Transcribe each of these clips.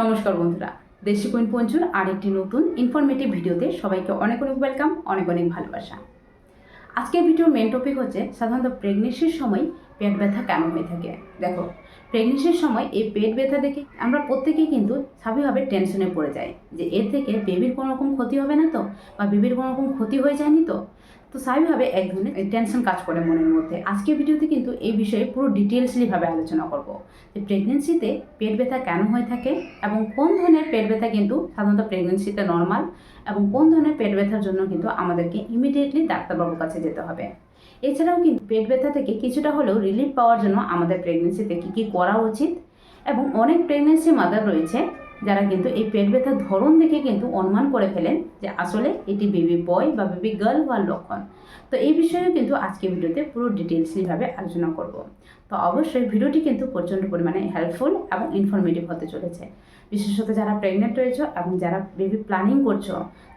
নমস্কার বন্ধুরা, দেশি কুইন পঞ্চুর আরেকটি নতুন ইনফরমেটিভ ভিডিওতে সবাইকে অনেক অনেক ওয়েলকাম অনেক অনেক ভালোবাসা। আজকের ভিডিওর মেন টপিক হচ্ছে সাধারণত প্রেগনেন্সির সময় পেট ব্যথা কেন হয়ে থাকে। দেখো প্রেগনেন্সির সময় এই পেট ব্যথা দেখে আমরা প্রত্যেকেই কিন্তু স্বাভাবিকভাবে টেনশনে পড়ে যাই যে এর থেকে বেবির কোনো রকম ক্ষতি হবে না তো? বা বেবির কোনো রকম ক্ষতি হয়ে যায়নি তো? তো স্বাভাবিকভাবে এক ধরনের টেনশন কাজ করে মনের মধ্যে। আজকের ভিডিওতে কিন্তু এই বিষয়ে পুরো ডিটেলসলিভাবে আলোচনা করব। যে প্রেগনেন্সিতে পেট ব্যথা কেন হয়ে থাকে এবং কোন ধরনের পেট ব্যথা কিন্তু সাধারণত প্রেগনেন্সিতে নর্মাল এবং কোন ধরনের পেট ব্যথার জন্য কিন্তু আমাদেরকে ইমিডিয়েটলি ডাক্তারবাবুর কাছে যেতে হবে। এছাড়াও কিন্তু পেট ব্যথা থেকে কিছুটা হলেও রিলিফ পাওয়ার জন্য আমাদের প্রেগনেন্সিতে কী কী করা উচিত এবং অনেক প্রেগনেন্সি মাদার রয়েছে যারা কিন্তু এই পেট ব্যথার ধরন দেখে কিন্তু অনুমান করে ফেলেন যে আসলে এটি বেবি বয় বা বেবি গার্ল হওয়ার লক্ষণ। তো এই বিষয়েও কিন্তু আজকে ভিডিওতে পুরো ডিটেলসলিভাবে আলোচনা করব। তো অবশ্যই ভিডিওটি কিন্তু প্রচণ্ড পরিমাণে হেল্পফুল এবং ইনফরমেটিভ হতে চলেছে। বিশেষত যারা প্রেগনেন্ট রয়েছে এবং যারা বেবি প্ল্যানিং করছ,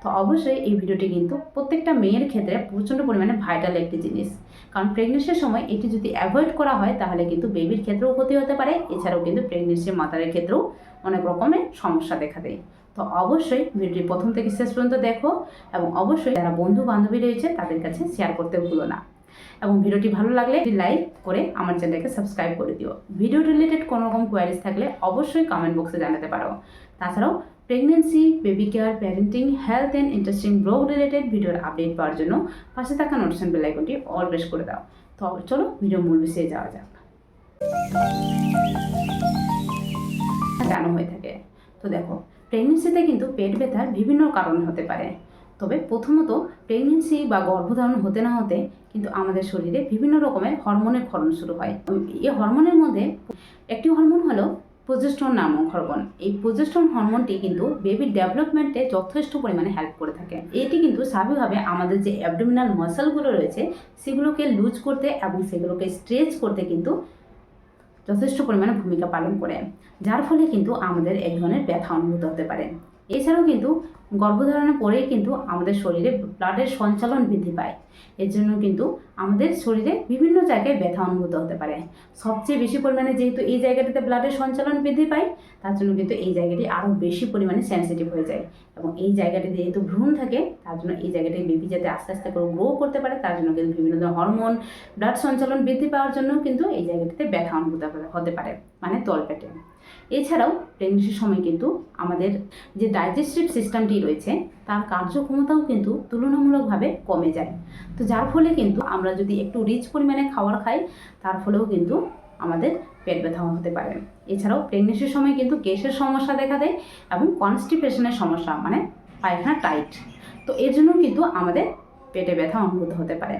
তো অবশ্যই এই ভিডিওটি কিন্তু প্রত্যেকটা মেয়ের ক্ষেত্রে প্রচণ্ড পরিমাণে ভাইটাল একটি জিনিস। কারণ প্রেগনেন্সির সময় এটি যদি অ্যাভয়েড করা হয়, তাহলে কিন্তু বেবির ক্ষেত্রেও ক্ষতি হতে পারে, এছাড়াও কিন্তু প্রেগনেন্সির মাতারের ক্ষেত্রেও অনেক রকমের সমস্যা দেখা দেয়। তো অবশ্যই ভিডিওটি প্রথম থেকে শেষ পর্যন্ত দেখো এবং অবশ্যই যারা বন্ধু বান্ধবী রয়েছে, তাদের কাছে শেয়ার করতে ভুলো না। এবং ভিডিওটি ভালো লাগলে লাইক করে আমার চ্যানেলকে সাবস্ক্রাইব করে দিও। ভিডিও রিলেটেড কোনো রকম কোয়ারিজ থাকলে অবশ্যই কমেন্ট বক্সে জানাতে পারো। তাছাড়াও pregnancy baby care parenting health and interesting blog related ভিডিওর আপডেট পাওয়ার জন্য পাশে থাকা নোটিফিকেশন বেল আইকনটি অল প্রেস করে দাও। তো চলো ভিডিও মূল বিষয়ে যাওয়া যাক। কেন হয়ে থাকে। তো দেখো প্রেগনেন্সিতে কিন্তু পেট ব্যথার বিভিন্ন কারণ হতে পারে। তবে প্রথমত প্রেগনেন্সি বা গর্ভধারণ হতে না হতে কিন্তু আমাদের শরীরে বিভিন্ন রকমের হরমোনের ক্ষরণ শুরু হয়। এই হরমোনের মধ্যে একটি হরমোন হলো প্রজেস্ট্রন নামক হরমোন। এই প্রজেস্ট্রন হরমোনটি কিন্তু বেবির ডেভেলপমেন্টে যথেষ্ট পরিমাণে হেল্প করে থাকে। এটি কিন্তু স্বাভাবিকভাবে আমাদের যে অ্যাবডোমিনাল মাসেলগুলো রয়েছে, সেগুলোকে লুজ করতে এবং সেগুলোকে স্ট্রেচ করতে কিন্তু যথেষ্ট পরিমাণে ভূমিকা পালন করে, যার ফলে কিন্তু আমাদের এক ধরনের ব্যথা অনুভূত হতে পারে। এছাড়াও কিন্তু গর্ভধারণের পরেই কিন্তু আমাদের শরীরে ব্লাডের সঞ্চালন বৃদ্ধি পায়। এর জন্য কিন্তু আমাদের শরীরে বিভিন্ন জায়গায় ব্যথা অনুভূত হতে পারে। সবচেয়ে বেশি পরিমাণে যেহেতু এই জায়গাটিতে ব্লাডের সঞ্চালন বৃদ্ধি পায়, তার জন্য কিন্তু এই জায়গাটি আরও বেশি পরিমাণে সেন্সিটিভ হয়ে যায় এবং এই জায়গাটি যেহেতু ভ্রূণ থাকে, তার জন্য এই জায়গাটি বেবি যাতে আস্তে আস্তে করে গ্রো করতে পারে, তার জন্য কিন্তু বিভিন্ন ধরনের হরমোন ব্লাড সঞ্চালন বৃদ্ধি পাওয়ার জন্য কিন্তু এই জায়গাটিতে ব্যথা অনুভূত হতে পারে মানে তলপেটে। এছাড়াও প্রেগনেন্সির সময় কিন্তু আমাদের যে ডাইজেস্টিভ সিস্টেমটি রয়েছে, তার কার্যক্ষমতাও কিন্তু তুলনামূলকভাবে কমে যায়। তো যার ফলে কিন্তু আমরা যদি একটু রিচ পরিমাণে খাবার খাই, তার ফলেও কিন্তু আমাদের পেট ব্যথা হতে পারে। এছাড়াও প্রেগনেন্সির সময় কিন্তু গ্যাসের সমস্যা দেখা দেয় এবং কনস্টিপেশনের সমস্যা মানে পায়খানা টাইট তো এর জন্য কিন্তু আমাদের পেটে ব্যথা অনুভূত হতে পারে।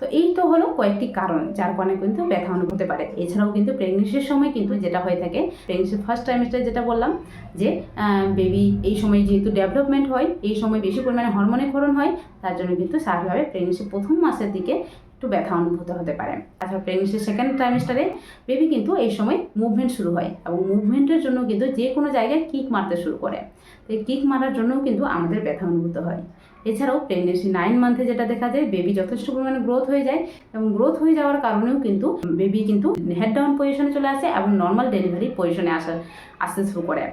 তো এই তো হলো কয়েকটি কারণ যার কারণে কিন্তু ব্যথা অনুভূত পারে। এছাড়াও কিন্তু প্রেগনেন্সির সময় কিন্তু যেটা হয়ে থাকে প্রেগনেন্সির ফার্স্ট টাইমস্টার যেটা বললাম, যে বেবি এই সময় যেহেতু ডেভেলপমেন্ট হয়, এই সময় বেশি পরিমাণে হরমোনের ক্ষরণ হয়, তার জন্য কিন্তু স্বাভাবিকভাবে প্রেগনেন্সির প্রথম মাসের দিকে একটু ব্যথা অনুভূত হতে পারে। তাছাড়া প্রেগনেন্সির সেকেন্ড ট্রাইমেস্টারে বেবি কিন্তু এই সময় মুভমেন্ট শুরু হয় এবং মুভমেন্টের জন্য কিন্তু যে কোনো জায়গায় কিক মারতে শুরু করে। তো এই কিক মারার জন্যও কিন্তু আমাদের ব্যথা অনুভূত হয়। এছাড়াও প্রেগনেন্সি নাইন মান্থে যেটা দেখা যায় বেবি যথেষ্ট পরিমাণে গ্রোথ হয়ে যায় এবং গ্রোথ হয়ে যাওয়ার কারণেও কিন্তু বেবি কিন্তু হেড ডাউন পজিশনে চলে আসে এবং নর্মাল ডেলিভারি পজিশনে আসা, আসতে শুরু করে।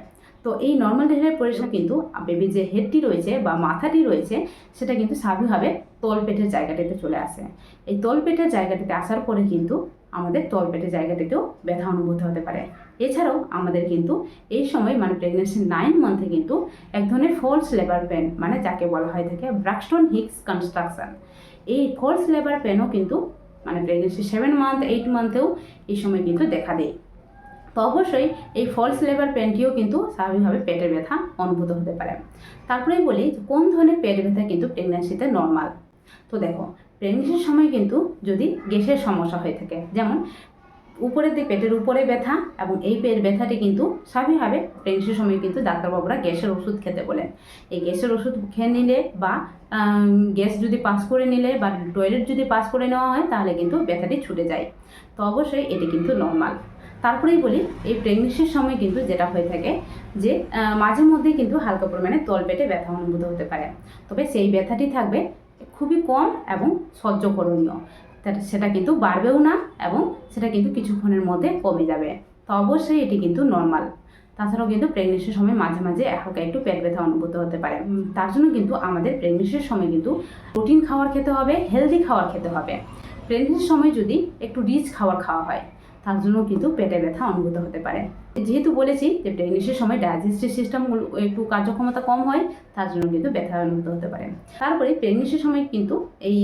তো এই নর্মাল ডেলিভারি পজিশন কিন্তু বেবি যে হেডটি রয়েছে বা মাথাটি রয়েছে সেটা কিন্তু স্বাভাবিকভাবে তলপেটের জায়গাটিতে চলে আসে। এই তলপেটের জায়গাটিতে আসার পরে কিন্তু আমাদের তলপেটের জায়গাটিতেও ব্যথা অনুভূত হতে পারে। এছাড়াও আমাদের কিন্তু এই সময় মানে প্রেগনেন্সি নাইন মান্থে কিন্তু এক ধরনের ফলস লেবার পেন মানে যাকে বলা হয় থাকে ব্রাক্সটন হিক্স কনস্ট্রাকশন এই ফলস লেবার পেনও কিন্তু মানে প্রেগনেন্সি সেভেন মান্থ এইট মান্থেও এই সময় কিন্তু দেখা দেয়। তো অবশ্যই এই ফলস লেবার পেনটিও কিন্তু স্বাভাবিকভাবে পেটের ব্যথা অনুভূত হতে পারে। তারপরেই বলি কোন ধরনের পেট ব্যথা কিন্তু প্রেগনেন্সিতে নর্মাল তো দেখো প্রেগনেন্সির সময় কিন্তু যদি গ্যাসের সমস্যা হয়ে থাকে, যেমন উপরের দিকে পেটের উপরে ব্যথা এবং এই পেট ব্যথাটি কিন্তু স্বাভাবিকভাবে প্রেগনেন্সির সময় কিন্তু ডাক্তারবাবুরা গ্যাসের ওষুধ খেতে বলেন। এই গ্যাসের ওষুধ খেয়ে নিলে বা গ্যাস যদি পাস করে নিলে বা টয়লেট যদি পাস করে নেওয়া হয়, তাহলে কিন্তু ব্যথাটি ছুটে যায়। তো অবশ্যই এটি কিন্তু নর্মাল তারপরেই বলি, এই প্রেগনেন্সির সময় কিন্তু যেটা হয়ে থাকে যে মাঝে মধ্যে কিন্তু হালকা পরিমাণে তলপেটে ব্যথা অনুভূত হতে পারে। তবে সেই ব্যথাটি থাকবে খুবই কম এবং সহ্য করণীয়। সেটা কিন্তু বাড়বেও না এবং সেটা কিন্তু কিছুক্ষণের মধ্যে কমে যাবে। তো অবশ্যই এটি কিন্তু নর্মাল তাছাড়াও কিন্তু প্রেগনেন্সির সময় মাঝে মাঝে হালকা একটু পেট ব্যথা অনুভূত হতে পারে। তার জন্য কিন্তু আমাদের প্রেগনেন্সির সময় কিন্তু প্রোটিন খাবার খেতে হবে হেলদি খাওয়ার খেতে হবে। প্রেগনেন্সির সময় যদি একটু রিচ খাবার খাওয়া হয় তার জন্য কিন্তু পেটে ব্যথা অনুভূত হতে পারে। যেহেতু বলেছি যে প্রেগনেন্সির সময় ডাইজেস্টিভ সিস্টেম একটু কার্যক্ষমতা কম হয়, তার জন্য কিন্তু ব্যথা অনুভূত হতে পারে। তারপরে প্রেগনেন্সির সময় কিন্তু এই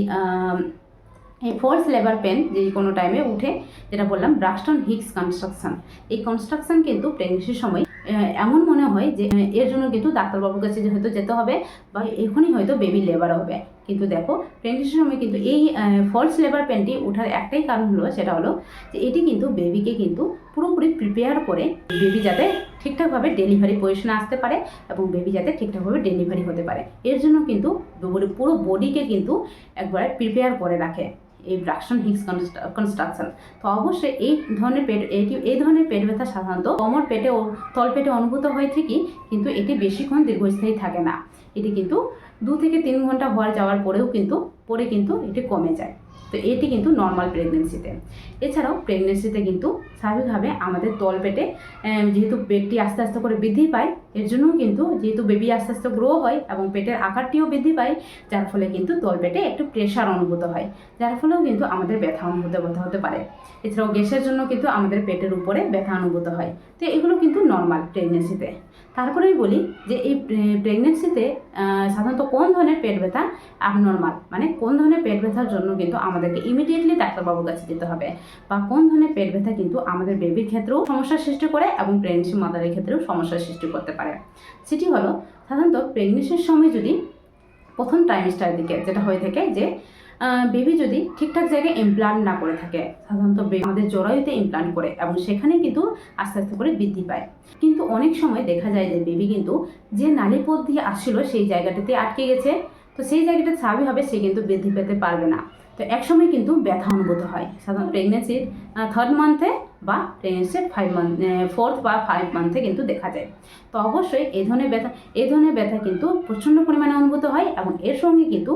এই ফোর্স লেবার পেন যে কোনো টাইমে উঠে, যেটা বললাম ব্রাস্টন হিক্স কনস্ট্রাকশন এই কনস্ট্রাকশন কিন্তু প্রেগনেন্সির সময় এমন মনে হয় যে, এর জন্য কিন্তু ডাক্তারবাবুর কাছে হয়তো যেতে হবে বা এখনই হয়তো বেবি লেবার হবে। কিন্তু দেখো প্রেগনেন্সির সময় কিন্তু এই ফলস লেবার পেনটি ওঠার একটাই কারণ হলো, সেটা হলো যে এটি কিন্তু বেবিকে কিন্তু পুরোপুরি প্রিপেয়ার করে বেবি যাতে ঠিকঠাকভাবে ডেলিভারি পজিশনে আসতে পারে এবং বেবি যাতে ঠিকঠাকভাবে ডেলিভারি হতে পারে। এর জন্য কিন্তু পুরো- বডিকে কিন্তু একবারে প্রিপেয়ার করে রাখে এই ব্রাকশন হিক্স কনস্ট্রাকশন তো অবশ্যই এই ধরনের পেট, এটি, এই ধরনের পেট ব্যথা সাধারণত কোমর পেটে ও তল পেটে অনুভূত হয় ঠিকই, কিন্তু এটি বেশিক্ষণ দীর্ঘস্থায়ী থাকে না। এটি কিন্তু দু থেকে তিন ঘণ্টা হওয়ার যাওয়ার পরেও কিন্তু, পরে কিন্তু এটি কমে যায়। তো এটি কিন্তু নর্মাল প্রেগনেন্সিতে এছাড়াও প্রেগনেন্সিতে কিন্তু স্বাভাবিকভাবে আমাদের তল পেটে যেহেতু পেটটি আস্তে আস্তে করে বৃদ্ধি পায় এর জন্যও কিন্তু যেহেতু বেবি আস্তে আস্তে গ্রো হয় এবং পেটের আকারটিও বৃদ্ধি পায়, যার ফলে কিন্তু তল পেটে একটু প্রেশার অনুভূত হয়, যার ফলেও কিন্তু আমাদের ব্যথা অনুভূত হতে পারে। এছাড়াও গ্যাসের জন্য কিন্তু আমাদের পেটের উপরে ব্যথা অনুভূত হয়। তো এগুলো কিন্তু নর্মাল প্রেগনেন্সিতে তারপরেই বলি যে এই প্রেগনেন্সিতে সাধারণত কোন ধরনের পেট ব্যথা abnormal? মানে কোন ধরনের পেট ব্যথার জন্য কিন্তু আমাদেরকে ইমিডিয়েটলি ডাক্তারবাবুর কাছে যেতে হবে বা কোন ধরনের পেট ব্যথা কিন্তু আমাদের বেবির ক্ষেত্রেও সমস্যার সৃষ্টি করে এবং প্রেগনেন্সি মাদারের ক্ষেত্রেও সমস্যার সৃষ্টি করতে পারে। সেটি হলো, সাধারণত প্রেগনেন্সির সময় যদি প্রথম ট্রাইমিস্টারের দিকে যেটা হয়ে থাকে যে বেবি যদি ঠিকঠাক জায়গায় ইমপ্লান্ট না করে থাকে, সাধারণত আমাদের জরায়ুতে ইমপ্লান্ট করে এবং সেখানে কিন্তু আস্তে আস্তে করে বৃদ্ধি পায়। কিন্তু অনেক সময় দেখা যায় যে বেবি কিন্তু যে নালীপথ দিয়ে আসছিল সেই জায়গাটাতে আটকে গেছে, তো সেই জায়গাটা স্বাভাবিকভাবে সে কিন্তু বৃদ্ধি পেতে পারবে না। তো একসময় কিন্তু ব্যথা অনুভূত হয়। সাধারণত প্রেগনেন্সির থার্ড মান্থে বা প্রেগনেন্সির ফাইভ মান্থ ফোর্থ বা ফাইভ মান্থে কিন্তু দেখা যায়। তো অবশ্যই এই ধরনের ব্যথা এই ধরনের ব্যথা কিন্তু প্রচণ্ড পরিমাণে অনুভূত হয় এবং এর সঙ্গে কিন্তু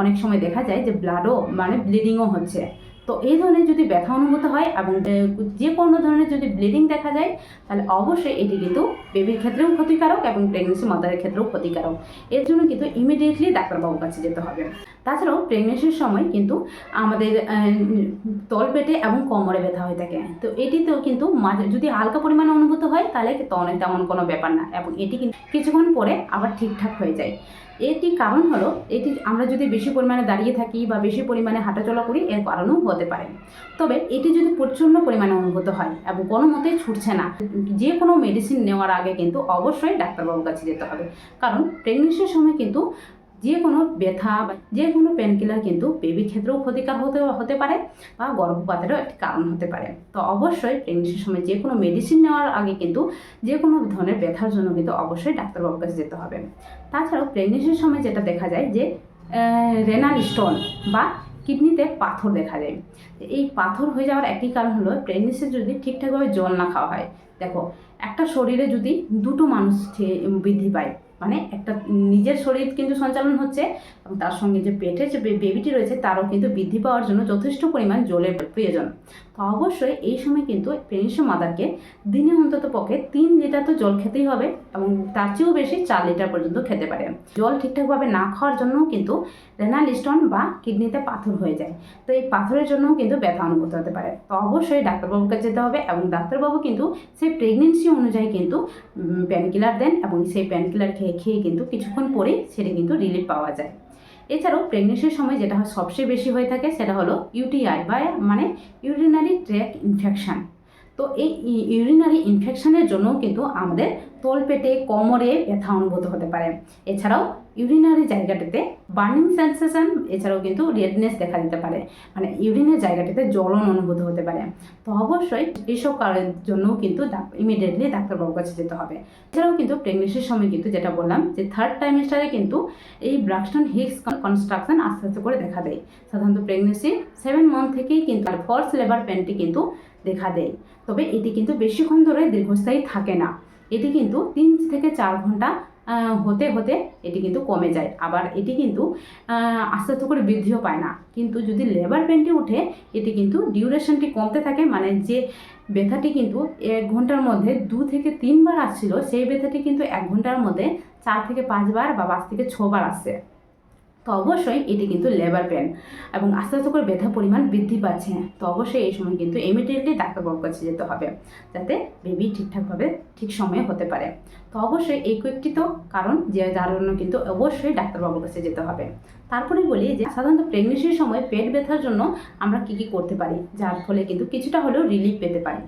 অনেক সময় দেখা যায় যে ব্লাডও মানে ব্লিডিংও হচ্ছে। তো এই ধরনের যদি ব্যথা অনুভূত হয় এবং যে কোনো ধরনের যদি ব্লিডিং দেখা যায়, তাহলে অবশ্যই এটি কিন্তু বেবির ক্ষেত্রেও ক্ষতিকারক এবং প্রেগনেন্সি মাদারের ক্ষেত্রেও ক্ষতিকারক। এর জন্য কিন্তু ইমিডিয়েটলি ডাক্তারবাবুর কাছে যেতে হবে। তাছাড়াও প্রেগনেন্সির সময় কিন্তু আমাদের তলপেটে এবং কোমরে ব্যথা হয়ে থাকে। তো এটিতেও কিন্তু মাঝে যদি হালকা পরিমাণে অনুভূত হয়, তাহলে তো অনেক তেমন কোনো ব্যাপার না এবং এটি কিন্তু কিছুক্ষণ পরে আবার ঠিকঠাক হয়ে যায়। এটি কারণ হলো, এটি আমরা যদি বেশি পরিমাণে দাঁড়িয়ে থাকি বা বেশি পরিমাণে হাঁটাচলা করি, এর কারণও হতে পারে। তবে এটি যদি প্রচণ্ড পরিমাণে অনুভূত হয় এবং কোনো মতেই ছুটছে না, যে কোনো মেডিসিন নেওয়ার আগে কিন্তু অবশ্যই ডাক্তারবাবুর কাছে যেতে হবে। কারণ প্রেগনেন্সির সময় কিন্তু যে কোনো ব্যথা বা যে কোনো পেনকিলার কিন্তু বেবির ক্ষেত্রেও ক্ষতিকার হতে হতে পারে বা গর্ভপাতেরও একটি কারণ হতে পারে। তো অবশ্যই প্রেগনেন্সির সময় যে কোনো মেডিসিন নেওয়ার আগে কিন্তু যে কোনো ধরনের ব্যথার জন্য কিন্তু অবশ্যই ডাক্তারবাবুর কাছে যেতে হবে। তাছাড়াও প্রেগনেন্সির সময় যেটা দেখা যায় যে রেনাল স্টোন বা কিডনিতে পাথর দেখা যায়। এই পাথর হয়ে যাওয়ার একই কারণ হলো প্রেগনেন্সিতে যদি ঠিকঠাকভাবে জল না খাওয়া হয়। দেখো, একটা শরীরে যদি দুটো মানুষ বৃদ্ধি পায় মানে একটা নিজের শরীর কিন্তু সঞ্চালন হচ্ছে, এবং তার সঙ্গে যে পেটে যে বেবিটি রয়েছে, তারও কিন্তু বৃদ্ধি পাওয়ার জন্য যথেষ্ট পরিমাণ জলের প্রয়োজন। তো অবশ্যই এই সময় কিন্তু প্রেগনেন্সি মাদারকে দিনে অন্তত পক্ষে তিন লিটার তো জল খেতেই হবে, এবং তার চেয়েও বেশি চার লিটার পর্যন্ত খেতে পারে। জল ঠিকঠাকভাবে না খাওয়ার জন্যও কিন্তু রেনাল স্টোন বা কিডনিতে পাথর হয়ে যায়, তো এই পাথরের জন্যও কিন্তু ব্যথা অনুভূত হতে পারে। তো অবশ্যই ডাক্তারবাবুর কাছে যেতে হবে, এবং ডাক্তারবাবু কিন্তু সেই প্রেগনেন্সি অনুযায়ী কিন্তু প্যানকিলার দেন, এবং সেই প্যানকিলার খেয়ে খেয়ে কিন্তু কিছুক্ষণ পরেই সেটা কিন্তু রিলিফ পাওয়া যায়। এছাড়াও প্রেগনেন্সির সময় যেটা সবচেয়ে বেশি হয়ে থাকে সেটা হলো ইউটিআই বা মানে ইউরিনারি ট্র্যাক ইনফেকশন তো এই ইউরিনারি ইনফেকশনের জন্যও কিন্তু আমাদের তলপেটে, কোমরে ব্যথা অনুভূত হতে পারে। এছাড়াও ইউরিনারি জায়গাটিতে বার্নিং সেন্সেশন এছাড়াও কিন্তু রেডনেস দেখা দিতে পারে। মানে ইউরিনের জায়গাটিতে জ্বলন অনুভূত হতে পারে। তো অবশ্যই এইসব কারণের জন্যও কিন্তু ইমিডিয়েটলি ডাক্তারবাবুর কাছে যেতে হবে। এছাড়াও কিন্তু প্রেগনেন্সির সময় কিন্তু যেটা বললাম, যে থার্ড টাইমিস্টারে কিন্তু এই ব্রাক্সটন হিক্স কনস্ট্রাকশন আস্তে আস্তে করে দেখা দেয়। সাধারণত প্রেগনেন্সি সেভেন মান্থ থেকেই কিন্তু, আর ফলস লেবার পেনটি কিন্তু দেখা দেয়। তবে এটি কিন্তু বেশিক্ষণ ধরে দীর্ঘস্থায়ী থাকে না। এটি কিন্তু তিন থেকে চার ঘণ্টা হতে হতে এটি কিন্তু কমে যায়। আবার এটি কিন্তু আস্তে আস্তে করে বৃদ্ধিও পায় না। কিন্তু যদি লেবার পেনটি উঠে, এটি কিন্তু ডিউরেশনটি কমতে থাকে। মানে যে ব্যথাটি কিন্তু এক ঘণ্টার মধ্যে দু থেকে তিনবার আসছিল, সেই ব্যথাটি কিন্তু এক ঘণ্টার মধ্যে চার থেকে পাঁচবার বা পাঁচ থেকে ছবার আসছে। তো অবশ্যই এটি কিন্তু লেবার পেন এবং আস্তে আস্তে করে ব্যথা পরিমাণ বৃদ্ধি পাচ্ছে। তো অবশ্যই এই সময় কিন্তু ইমিডিয়েটলি ডাক্তারবাবুর কাছে যেতে হবে যাতে বেবি ঠিকঠাকভাবে ঠিক সময়ে হতে পারে। তো অবশ্যই এই কয়েকটি তো কারণ যে যার জন্য কিন্তু অবশ্যই ডাক্তারবাবুর কাছে যেতে হবে। তারপরে বলি যে সাধারণত প্রেগনেন্সির সময় পেট ব্যথার জন্য আমরা কী কী করতে পারি? যার ফলে কিন্তু কিছুটা হলেও রিলিফ পেতে পারি।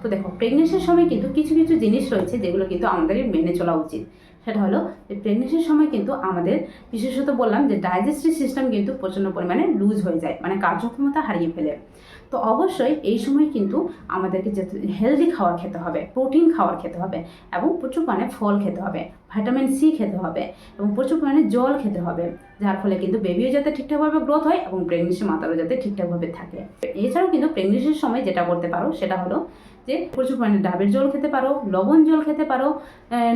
তো দেখো প্রেগনেন্সির সময় কিন্তু কিছু কিছু জিনিস রয়েছে যেগুলো কিন্তু আমাদের মেনে চলা উচিত। সেটা হলো যে প্রেগনেন্সির সময় কিন্তু আমাদের, বিশেষত বললাম যে ডাইজেস্টিভ সিস্টেম কিন্তু প্রচণ্ড পরিমাণে লুজ হয়ে যায় মানে কার্যক্ষমতা হারিয়ে ফেলে। তো অবশ্যই এই সময় কিন্তু আমাদেরকে যে হেলদি খাবার খেতে হবে প্রোটিন খাবার খেতে হবে এবং প্রচুর পরিমাণে ফল খেতে হবে ভিটামিন সি খেতে হবে এবং প্রচুর পরিমাণে জল খেতে হবে, যার ফলে কিন্তু বেবিও যাতে ঠিকঠাকভাবে গ্রোথ হয় এবং প্রেগনেন্সি মাতারও যাতে ঠিকঠাকভাবে থাকে। এছাড়াও কিন্তু প্রেগনেন্সির সময় যেটা করতে পারো সেটা হলো যে প্রচুর পরিমাণে ডাবের জল খেতে পারো, লবণ জল খেতে পারো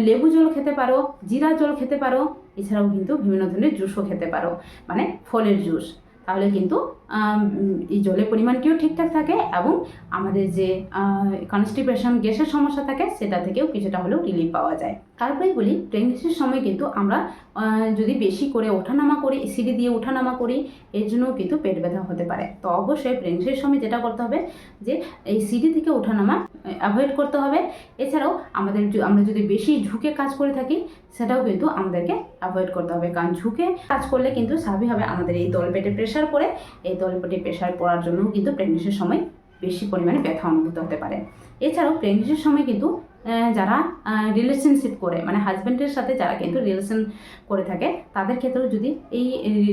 লেবু জল খেতে পারো, জিরা জল খেতে পারো, এছাড়াও কিন্তু বিভিন্ন ধরনের জুসও খেতে পারো মানে ফলের জুস তাহলে কিন্তু এই জলের পরিমাণটিও ঠিকঠাক থাকে এবং আমাদের যে কনস্টিপেশন গ্যাসের সমস্যা থাকে সেটা থেকেও কিছুটা হলেও রিলিফ পাওয়া যায়। তারপরে বলি প্রেগনেন্সির সময় কিন্তু আমরা যদি বেশি করে ওঠানামা করি সিঁড়ি দিয়ে ওঠানামা করি, এর জন্যও কিন্তু পেট ব্যথা হতে পারে। তো অবশ্যই প্রেগনেন্সির সময় যেটা করতে হবে যে, এই সিঁড়ি থেকে ওঠানামা অ্যাভয়েড করতে হবে। এছাড়াও আমাদের আমরা যদি বেশি ঝুঁকে কাজ করে থাকি, সেটাও কিন্তু আমাদেরকে অ্যাভয়েড করতে হবে। কারণ ঝুঁকে কাজ করলে কিন্তু স্বাভাবিকভাবে আমাদের এই তলপেটে প্রেশার পড়ে, এই তলপেটে প্রেশার পড়ার জন্যও কিন্তু প্রেগনেন্সির সময় বেশি পরিমাণে ব্যথা অনুভূত হতে পারে। এছাড়াও প্রেগনেন্সির সময় কিন্তু যারা রিলেশনশিপ করে মানে হাজব্যান্ডের সাথে যারা কিন্তু রিলেশন করে থাকে, তাদের ক্ষেত্রেও যদি এই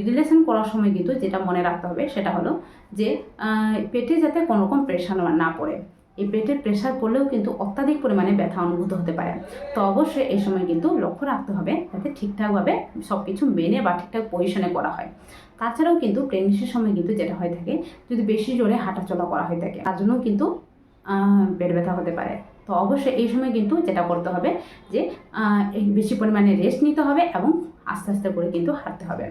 রিলেশন করার সময় কিন্তু যেটা মনে রাখতে হবে সেটা হলো যে পেটে যাতে কোনো রকম প্রেশার না পড়ে। এই পেটের প্রেশার পড়লেও কিন্তু অত্যাধিক পরিমাণে ব্যথা অনুভূত হতে পারে। তো অবশ্যই এই সময় কিন্তু লক্ষ্য রাখতে হবে যাতে ঠিকঠাকভাবে সব কিছু মেনে বা ঠিকঠাক পজিশনে করা হয়। তাছাড়াও কিন্তু প্রেগনেন্সির সময় কিন্তু যেটা হয়ে থাকে, যদি বেশি জোরে হাঁটাচলা করা হয়ে থাকে, তার জন্যও কিন্তু পেট ব্যথা হতে পারে। তো অবশ্যই এই সময় কিন্তু যেটা করতে হবে যে বেশি পরিমাণে রেস্ট নিতে হবে এবং আস্তে আস্তে করে কিন্তু হাঁটতে হবে।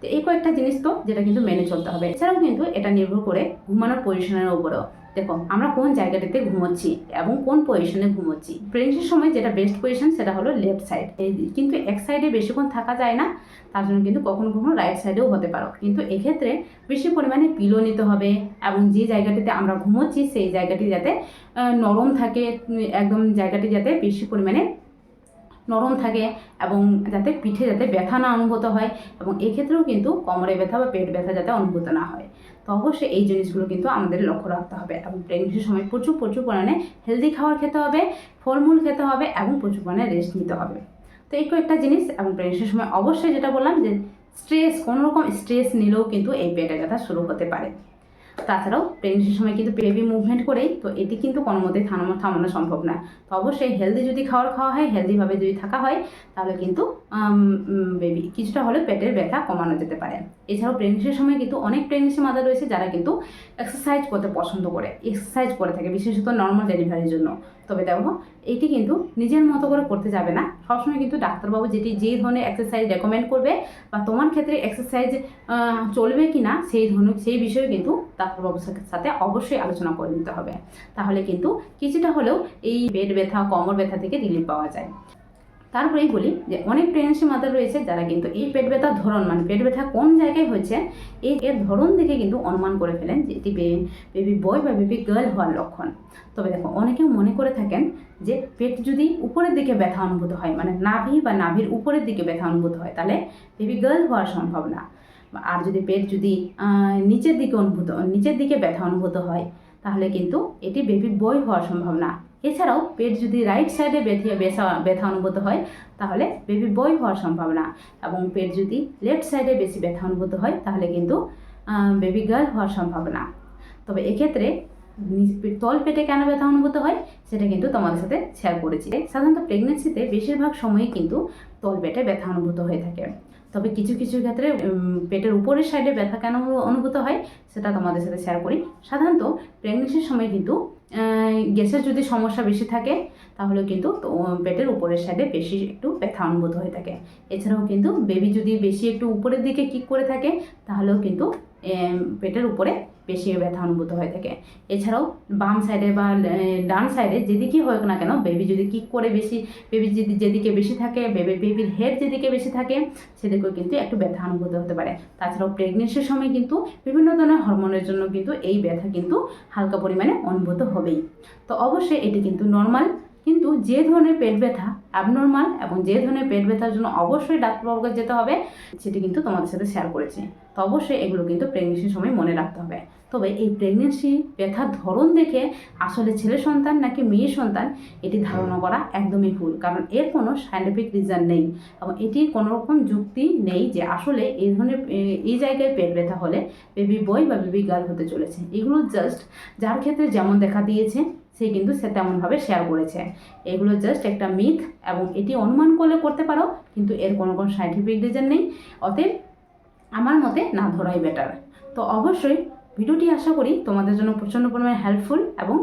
তো এই কয়েকটা জিনিস তো যেটা কিন্তু মেনে চলতে হবে। এছাড়াও কিন্তু এটা নির্ভর করে ঘুমানোর পজিশনের উপরেও। দেখো, আমরা কোন জায়গাটিতে ঘুমোচ্ছি এবং কোন পজিশনে ঘুমোচ্ছি? প্রেগনেন্সির সময় যেটা বেস্ট পজিশন সেটা হলো লেফট সাইড এই কিন্তু এক সাইডে বেশিক্ষণ থাকা যায় না, তার জন্য কিন্তু কখনো কখনো রাইট সাইডেও হতে পারো। কিন্তু এক্ষেত্রে বেশি পরিমাণে পিলো নিতে হবে এবং যে জায়গাটিতে আমরা ঘুমোচ্ছি সেই জায়গাটি যাতে নরম থাকে, একদম জায়গাটি যাতে বেশি পরিমাণে নরম থাকে এবং যাতে পিঠে যাতে ব্যথা না অনুভূত হয় এবং এক্ষেত্রেও কিন্তু কোমরে ব্যথা বা পেট ব্যথা যাতে অনুভূত না হয়। অবশ্যই এই জিনিসগুলো কিন্তু আমাদের লক্ষ্য রাখতে হবে এবং প্রেগনেন্সির সময় প্রচুর প্রচুর পরিমাণে হেলদি খাবার খেতে হবে, ফলমূল খেতে হবে এবং প্রচুর পরিমাণে রেস্ট নিতে হবে। তো এই কয়েকটা জিনিস এবং প্রেগনেন্সির সময় অবশ্যই যেটা বললাম যে স্ট্রেস কোনো রকম স্ট্রেস নিলেও কিন্তু এই পেটে ব্যথা শুরু হতে পারে। তাছাড়াও প্রেগনেন্সির সময় কিন্তু বেবি মুভমেন্ট করেই তো এটি কিন্তু কোনো মতেই থামানো থামানো সম্ভব না। তো অবশ্যই হেলদি যদি খাবার খাওয়া হয় হেলদিভাবে যদি থাকা হয়, তাহলে কিন্তু বেবি কিছুটা হলে পেটের ব্যথা কমানো যেতে পারে। এছাড়াও প্রেগনেন্সির সময় কিন্তু অনেক প্রেগনেন্সি মাদার রয়েছে যারা কিন্তু এক্সারসাইজ করতে পছন্দ করে এক্সারসাইজ করে থাকে, বিশেষত নর্মাল ডেলিভারির জন্য। তবে দেখো, এটি কিন্তু নিজের মতো করে করতে যাবে না। সবসময় কিন্তু ডাক্তারবাবু যেটি যে ধরনের এক্সারসাইজ রেকমেন্ড করবে বা তোমার ক্ষেত্রে এক্সারসাইজ চলবে কি না সেই ধরনের, সেই বিষয়ে কিন্তু ডাক্তারবাবুর সাথে- অবশ্যই আলোচনা করে নিতে হবে। তাহলে কিন্তু কিছুটা হলেও এই পেট ব্যথা, কোমর ব্যথা থেকে রিলিফ পাওয়া যায়। তারপরেই বলি যে অনেক প্রেগনেন্সি মাদার রয়েছে যারা কিন্তু এই পেট ব্যথার ধরন মানে পেট ব্যথা কোন জায়গায় হয়েছে, এই এর ধরন দেখে কিন্তু অনুমান করে ফেলেন যে এটি বেবি বয় বা বেবি গার্ল হওয়ার লক্ষণ। তবে দেখো, অনেকেও মনে করে থাকেন যে পেট যদি উপরের দিকে ব্যথা অনুভূত হয় মানে নাভি বা নাভির উপরের দিকে ব্যথা অনুভূত হয়, তাহলে বেবি গার্ল হওয়ার সম্ভব না। আর যদি পেট যদি নিচের দিকে অনুভূত, নিচের দিকে ব্যথা অনুভূত হয় তাহলে কিন্তু এটি বেবি বয় হওয়ার সম্ভাবনা। এছাড়াও পেট যদি রাইট সাইডে ব্যথা ব্যথা ব্যথা অনুভূত হয়, তাহলে বেবি বয় হওয়ার সম্ভাবনা। এবং পেট যদি লেফট সাইডে বেশি ব্যথা অনুভূত হয়, তাহলে কিন্তু বেবি গার্ল হওয়ার সম্ভাবনা। তবে এক্ষেত্রে তল পেটে কেন ব্যথা অনুভূত হয়, সেটা কিন্তু তোমাদের সাথে শেয়ার করেছি। সাধারণত প্রেগনেন্সিতে বেশিরভাগ সময়ই কিন্তু তল পেটে ব্যথা অনুভূত হয়ে থাকে। তবে কিছু কিছু ক্ষেত্রে পেটের উপরের সাইডে ব্যথা কেন অনুভূত হয়, সেটা তোমাদের সাথে শেয়ার করি। সাধারণত প্রেগনেন্সির সময় কিন্তু গ্যাসের যদি সমস্যা বেশি থাকে, তাহলে কিন্তু পেটের উপরের সাইডে বেশি একটু ব্যথা অনুভূত হয়ে থাকে। এছাড়াও কিন্তু বেবি যদি বেশি একটু উপরের দিকে কিক করে থাকে, তাহলেও কিন্তু পেটের উপরে বেশি ব্যথা অনুভূত হয়ে থাকে। এছাড়াও বাম সাইডে বা ডান সাইডে যেদিকেই হোক না কেন বেবি যদি কিক করে বেশি বেবি যদি যেদিকে বেশি থাকে বেবি বেবির হেড যেদিকে বেশি থাকে, সেদিকেও কিন্তু একটু ব্যথা অনুভূত হতে পারে। তাছাড়াও প্রেগনেন্সির সময় কিন্তু বিভিন্ন ধরনের হরমোনের জন্য কিন্তু এই ব্যথা কিন্তু হালকা পরিমাণে অনুভূত হবেই। তো অবশ্যই এটি কিন্তু নর্মাল কিন্তু যে ধরনের পেট ব্যথা অ্যাবনর্মাল এবং যে ধরনের পেট ব্যথার জন্য অবশ্যই ডাক্তারবাবুকে যেতে হবে, সেটি কিন্তু তোমাদের সাথে শেয়ার করেছি। তো অবশ্যই এগুলো কিন্তু প্রেগনেন্সির সময় মনে রাখতে হবে। তবে এই প্রেগনেন্সি ব্যথার ধরন দেখে আসলে ছেলে সন্তান নাকি মেয়ে সন্তান, এটি ধারণা করা একদমই ভুল। কারণ এর কোনো সায়েন্টিফিক রিজন নেই এবং এটির কোনো রকম যুক্তি নেই যে আসলে এই ধরনের এই জায়গায় পেট ব্যথা হলে বেবি বয় বা বেবি গার্ল হতে চলেছে। এগুলো জাস্ট যার ক্ষেত্রে যেমন দেখা দিয়েছে সে কিন্তু সে তেমনভাবে শেয়ার করেছে। এগুলো জাস্ট একটা মিথ এবং এটি অনুমান করলে করতে পারো, কিন্তু এর কোনো কোনো সাইন্টিফিক রিজন নেই। অতএব আমার মতে না ধরাই বেটার তো অবশ্যই ভিডিওটি আশা করি তোমাদের জন্য প্রচণ্ড পরিমাণে হেল্পফুল এবং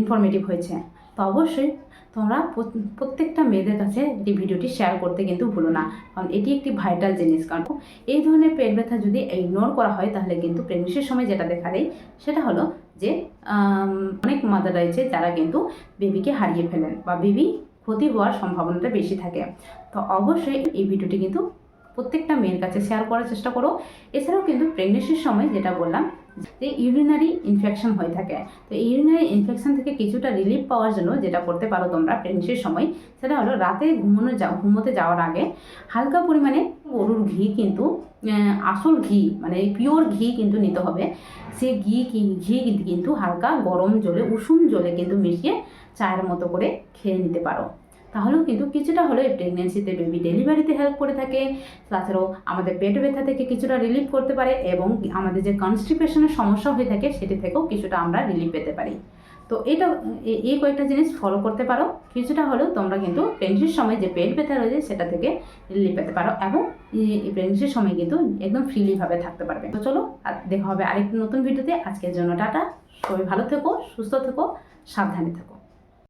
ইনফরমেটিভ হয়েছে। তো অবশ্যই তোমরা প্রত- প্রত্যেকটা মেয়েদের কাছে এই ভিডিওটি শেয়ার করতে কিন্তু ভুলো না। কারণ এটি একটি ভাইটাল জিনিস। কারণ এই ধরনের পেট ব্যথা যদি ইগনোর করা হয়, তাহলে কিন্তু প্রেগনেন্সির সময় যেটা দেখা দেয়, সেটা হলো যে অনেক মাদার রয়েছে যারা কিন্তু বেবিকে হারিয়ে ফেলেন বা বেবি ক্ষতি হওয়ার সম্ভাবনাটা বেশি থাকে। তো অবশ্যই এই ভিডিওটি কিন্তু প্রত্যেকটা মেয়ের কাছে শেয়ার করার চেষ্টা করো। এছাড়াও কিন্তু প্রেগনেন্সির সময় যেটা বললাম যে ইউরিনারি ইনফেকশন হয়ে থাকে। তো ইউরিনারি ইনফেকশন থেকে কিছুটা রিলিফ পাওয়ার জন্য যেটা করতে পারো তোমরা প্রেগনেন্সির সময়, সেটা হলো রাতে ঘুমানো যা ঘুমোতে যাওয়ার আগে হালকা পরিমাণে গরুর ঘি কিন্তু আসল ঘি মানে পিওর ঘি কিন্তু নিতে হবে। সেই ঘি ঘি কিন্তু হালকা গরম জলে, উষুম জলে কিন্তু মিশিয়ে চায়ের মতো করে খেয়ে নিতে পারো। তাহলেও কিন্তু কিছুটা হলেও এই প্রেগনেন্সিতে বেবি ডেলিভারিতে হেল্প করে থাকে। তাছাড়াও আমাদের পেট ব্যথা থেকে কিছুটা রিলিফ করতে পারে এবং আমাদের যে কনস্টিপেশনের সমস্যা হয়ে থাকে, সেটি থেকেও কিছুটা আমরা রিলিফ পেতে পারি। তো এটা এই কয়েকটা জিনিস ফলো করতে পারো। কিছুটা হলেও তোমরা কিন্তু প্রেগনেন্সির সময় যে পেট ব্যথা রয়েছে, সেটা থেকে রিলিফ পেতে পারো এবং এই প্রেগনেন্সির সময় কিন্তু একদম ফ্রিলিভাবে থাকতে পারবে। তো চলো, আর দেখা হবে আরেকটি নতুন ভিডিওতে আজকের জন্য টাটা। সবাই ভালো থেকো, সুস্থ থেকো, সাবধানে থেকো।